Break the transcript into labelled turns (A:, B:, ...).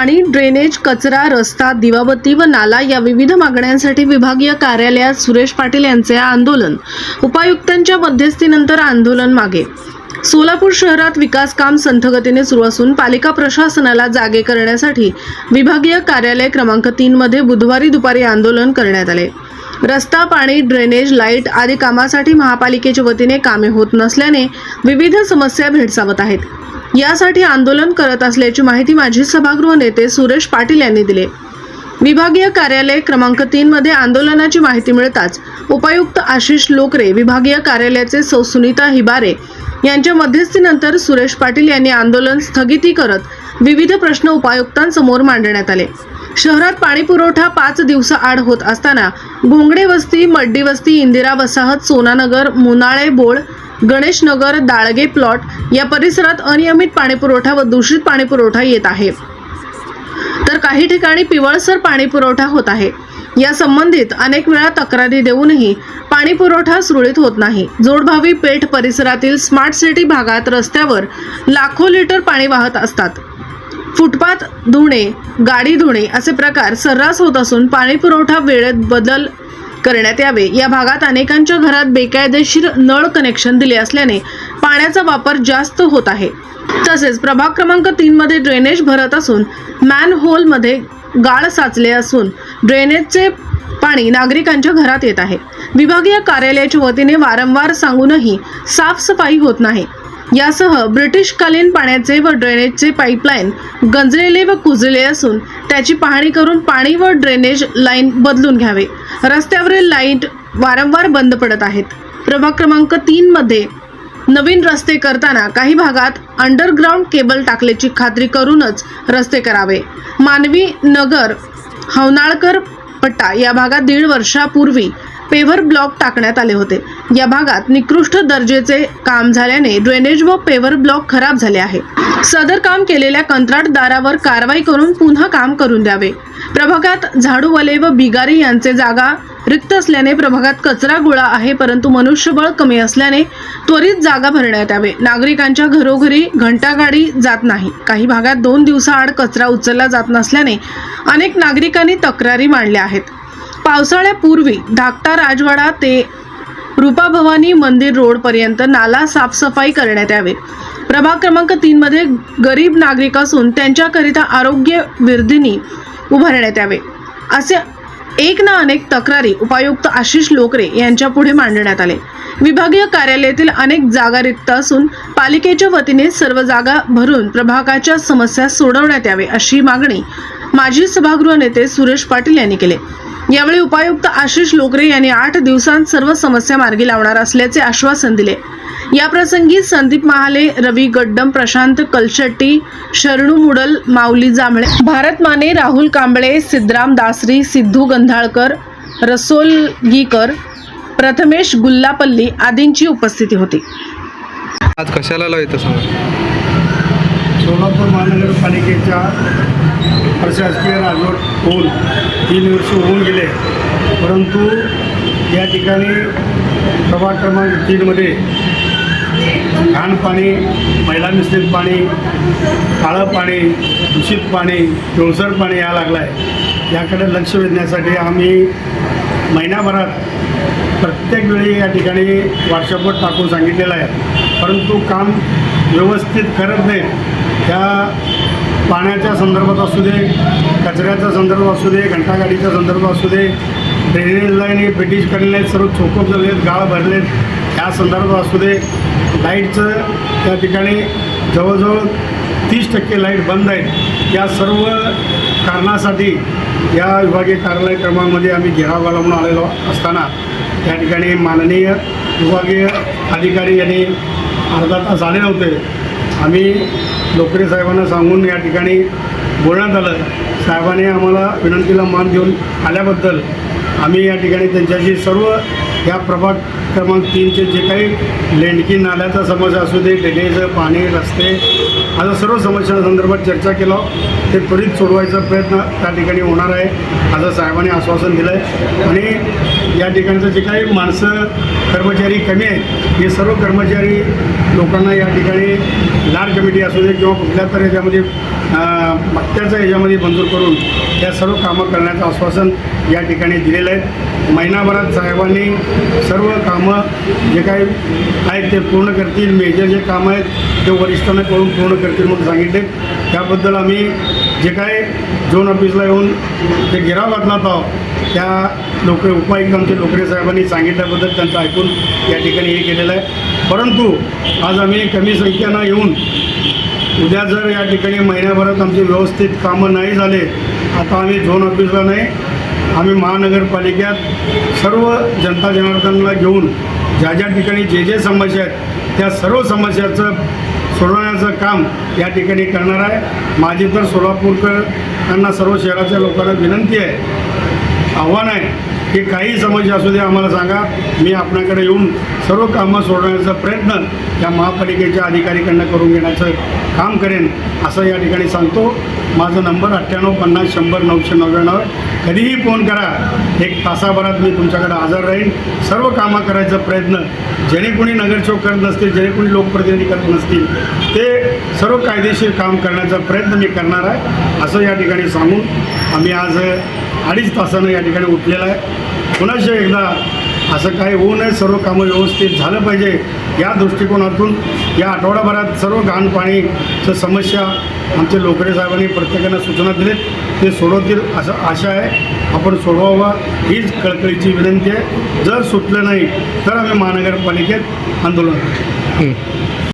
A: पाणी ड्रेनेज कचरा रस्ता दिवाबत्ती व नाला या विविध मागण्यांसाठी विभागीय कार्यालयात सुरेश पाटील यांचे आंदोलन. उपायुक्तांच्या मध्यस्थीनंतर आंदोलन मागे. सोलापूर शहरात विकास काम संथगतीने सुरू असून पालिका प्रशासनाला जागे करण्यासाठी विभागीय कार्यालय क्रमांक तीन मध्ये बुधवारी दुपारी आंदोलन करण्यात आले. रस्ता पाणी ड्रेनेज लाइट आदी कामासाठी महापालिकेच्या वतीने कामे होत नसल्याने विविध समस्या भेडसावत आहेत. यासाठी आंदोलन करत असल्याची माहिती माजी सभागृह नेते सुरेश पाटील यांनी दिली. विभागीय कार्यालय क्रमांक तीन मध्ये आंदोलनाची माहिती मिळताच उपायुक्त आशिष लोकरे विभागीय कार्यालयाचे सौ सुनीता हिबारे यांच्या मध्यस्थीनंतर सुरेश पाटील यांनी आंदोलन स्थगिती करत विविध प्रश्न उपायुक्तांसमोर मांडण्यात आले. शहरात पाणी पुरवठा पाच दिवसाआड होत असताना घोंगडे वस्ती मड्डी वस्ती इंदिरा वसाहत सोनानगर मुनाळे बोळ गणेशनगर दाळगे प्लॉट या परिसरात अनियमित पाणीपुरवठा व दूषित पाणीपुरवठा येत आहे. तर काही ठिकाणी पिवळसर पाणी पुरवठा होत आहे. या संबंधित अनेक वेळा तक्रारी देऊनही पाणी पुरवठा सुरळीत होत नाही. जोडभावी पेठ परिसरातील स्मार्ट सिटी भागात रस्त्यावर लाखो लिटर पाणी वाहत असतात. फुटपाथ धुणे गाडी धुणे असे प्रकार सर्रास होत असून पाणी पुरवठा वेळेत बदल करण्यात यावे. या भागात अनेकांच्या घरात बेकायदेशीर नळ कनेक्शन दिले असल्याने पाण्याचा वापर जास्त होत आहे. तसेच प्रभाग क्रमांक तीन मध्ये ड्रेनेज भरत असून मॅनमध्ये गाळ साचले असून ड्रेनेजचे पाणी नागरिकांच्या घरात येत आहे. विभागीय कार्यालयाच्या वतीने वारंवार सांगूनही साफसफाई होत नाही. यासह ब्रिटिशकालीन पाण्याचे व ड्रेनेजचे पाईपलाईन गंजलेले व कुजलेले असून त्याची पाहणी करून पाणी व ड्रेनेज लाईन बदलून घ्यावे. रस्त्यावरील लाइट वारंवार बंद पडत आहेत. प्रभाग क्रमांक तीन मध्ये नवीन रस्ते करताना काही भागात अंडरग्राऊंड केबल टाकल्याची खात्री करूनच रस्ते करावे. मानवी नगर हवनाळकर पट्टा या भागात दीड वर्षापूर्वी पेव्हर ब्लॉक टाकण्यात आले होते. या भागात निकृष्ट दर्जेचे काम झाल्याने ड्रेनेज व पेव्हर ब्लॉक खराब झाले आहे. सदर काम केलेल्या कंत्राटदारावर कारवाई करून पुन्हा काम करून द्यावे. प्रभागात झाडूवाले व बिगारी यांचे जागा रिक्त असल्याने प्रभागात कचरा गोळा आहे परंतु मनुष्यबळ कमी असल्याने त्वरित जागा भरण्यात यावे. नागरिकांच्या घरोघरी घंटागाडी जात नाही. काही भागात दोन दिवसाआड कचरा उचलला जात नसल्याने अनेक नागरिकांनी तक्रारी मांडल्या आहेत. पावसाळ्यापूर्वी धाकटा राजवाडा ते रूपाभवानी मंदिर रोड पर्यंत नाला साफसफाई करण्यात यावे. प्रभाग क्रमांक तीन मध्ये गरीब नागरिक असून त्यांच्याकरिता आरोग्य विर्धिनी उभारण्यात यावे. असे एक ना अनेक तक्रारी उपायुक्त आशिष लोकरे यांच्या पुढे मांडण्यात आले. विभागीय कार्यालयातील अनेक जागा रिक्त असून पालिकेच्या वतीने सर्व जागा भरून प्रभागाच्या समस्या सोडवण्यात यावे अशी मागणी माजी सभागृह नेते सुरेश पाटील यांनी केले. यावेळी उपायुक्त आशिष लोकरे यांनी आठ दिवसांत सर्व समस्या मार्गी लावणार असल्याचे आश्वासन दिले. याप्रसंगी संदीप महाले रवी गड्डम प्रशांत कलशेट्टी शरणू मुडल माऊली जांभळे भारत माने राहुल कांबळे सिद्धराम दासरी सिद्धू गंधाळकर रसोलगीकर प्रथमेश गुल्लापल्ली आदींची उपस्थिती होती.
B: आज कशाला लावायचं सांगा?
C: सोलापूर महानगरपालिकेच्या प्रशासकीय राजवट होऊन तीन वर्ष होऊन गेले. परंतु या ठिकाणी प्रभाग क्रमांक तीनमध्ये घाण पाणी मैला मिश्रित पाणी काळं पाणी दूषित पाणी पिवळसर पाणी या लागलं आहे याकडे लक्ष वेधण्यासाठी आम्ही महिन्याभरात प्रत्येक वेळी या ठिकाणी व्हॉट्सअपवर टाकून सांगितलेलं आहे. परंतु काम व्यवस्थित करत नाही त्या पाण्याच्या संदर्भात असू दे कचऱ्याचा संदर्भ असू दे घंटागाडीचा संदर्भ असू दे ड्रेनेज लाईन हे ब्रिटिश काढलेले आहेत सर्व चोकप झाले आहेत गाळ भरलेत ह्या संदर्भात असू दे लाईटचं त्या ठिकाणी जवळजवळ तीस टक्के लाइट बंद आहेत. या सर्व कारणासाठी या विभागीय कार्यालय क्रमांकमध्ये आम्ही घेरावाला म्हणून आलेलो असताना त्या ठिकाणी माननीय विभागीय अधिकारी यांनी अर्धा तास आले नव्हते. आम्ही लोकरे साहेबांना सांगून या ठिकाणी बोलण्यात आलं. साहेबांनी आम्हाला विनंतीला मान देऊन आल्याबद्दल आम्ही या ठिकाणी त्यांच्याशी सर्व या प्रभाग क्रमांक तीनचे जे काही लेंडकी नाल्याचा समस्या असू दे ड्रेनेज पाणी रस्ते अशा सर्व समस्यांसंदर्भात चर्चा केला. ते त्वरित सोडवायचा प्रयत्न त्या ठिकाणी होणार आहे असं साहेबांनी आश्वासन दिलं आहे आणि या ठिकाणचं जे काही माणसं कर्मचारी कमी आहेत हे सर्व कर्मचारी लोकांना या ठिकाणी लाड कमिटी असू दे किंवा कुठल्या तर याच्यामध्ये मक्त्याचा याच्यामध्ये मंजूर करून या सर्व कामं करण्याचं आश्वासन या ठिकाणी दिलेलं आहे. महिनाभरात साहेबांनी सर्व कामं जे काही आहेत ते पूर्ण करतील. मेजर जे कामं आहेत ते वरिष्ठांना कळून पूर्ण करतील म्हणून सांगितले. त्याबद्दल आम्ही जे काय झोन ऑफिसला येऊन ते गिराव घातला होता त्या लोक उपायुक्त आमचे लोकरे साहेबांनी सांगितल्याबद्दल त्यांचं ऐकून या ठिकाणी हे केलेलं आहे. परंतु आज आम्ही कमी संख्येनं येऊन उद्या जर या ठिकाणी महिन्याभरात आमचे व्यवस्थित कामं नाही झाले आता आम्ही झोन ऑफिसला नाही आम्ही महानगरपालिकेत सर्व जनता जनार्दनला घेऊन ज्या ज्या ठिकाणी जे जे समस्या आहेत त्या सर्व समस्याचं सोडवण्याचं काम या ठिकाणी करणार आहे. माझी तर सोलापूरकरांना सर्व शहराच्या लोकांना विनंती आहे आव्हान आहे की काही समस्या असू दे आम्हाला सांगा. मी आपल्याकडे येऊन सर्व कामं सोडवण्याचा प्रयत्न या महापालिकेच्या अधिकारीकडनं करून घेण्याचं काम करेन असं या ठिकाणी सांगतो. माझा नंबर अठ्ठ्याण्णव पन्नास शंभर नऊशे नव्याण्णव. कधीही फोन करा. एक तासाभरात मी तुमच्याकडे हजर राहीन. सर्व कामं करायचा प्रयत्न जेणे कोणी नगरसेवक करत नसतील जेणे कोणी लोकप्रतिनिधी करत नसतील ते सर्व कायदेशीर काम करण्याचा प्रयत्न मी करणार आहे असं या ठिकाणी सांगून आम्ही आज अडीच तासानं या ठिकाणी उठलेलं आहे. पुन्हा एकदा असं काही होऊ नये सर्व कामं व्यवस्थित झालं पाहिजे. या दृष्टिकोनातून या आठवडाभरात सर्व घाण पाणीचं समस्या आमचे लोकडे साहेबांनी प्रत्येकानं सूचना दिलीत. ते सोडवतील असं आशा आहे. आपण सोडवावा. हीच कळकळीची विनंती आहे. जर सुटलं नाही तर आम्ही महानगरपालिकेत आंदोलन करू.